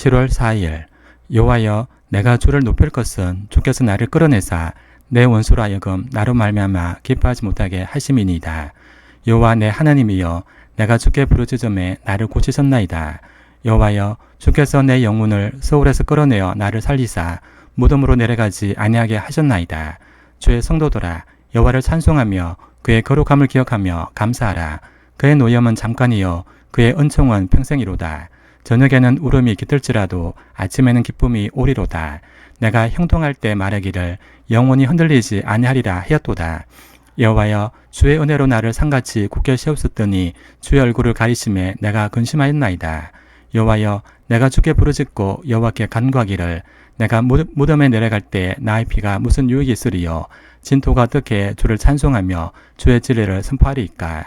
7월 4일 여호와여 내가 주를 높일 것은 주께서 나를 끌어내사 내 원수로 하여금 나로 말미암아 기뻐하지 못하게 하심이니이다. 여호와 내 하나님이여 내가 주께 부르짖음에 나를 고치셨나이다. 여호와여 주께서 내 영혼을 서울에서 끌어내어 나를 살리사 무덤으로 내려가지 아니하게 하셨나이다. 주의 성도들아 여호와를 찬송하며 그의 거룩함을 기억하며 감사하라. 그의 노염은 잠깐이요 그의 은총은 평생이로다. 저녁에는 울음이 깃들지라도 아침에는 기쁨이 오리로다. 내가 형통할 때 말하기를 영원히 흔들리지 아니하리라 하였도다. 여호와여 주의 은혜로 나를 상같이 굳게 세우셨더니 주의 얼굴을 가리심에 내가 근심하였나이다. 여호와여 내가 주께 부르짖고 여호와께 간구하기를 내가 무- 무덤에 내려갈 때 나의 피가 무슨 유익이 있으리요 진토가 어떻게 주를 찬송하며 주의 진리를 선포하리이까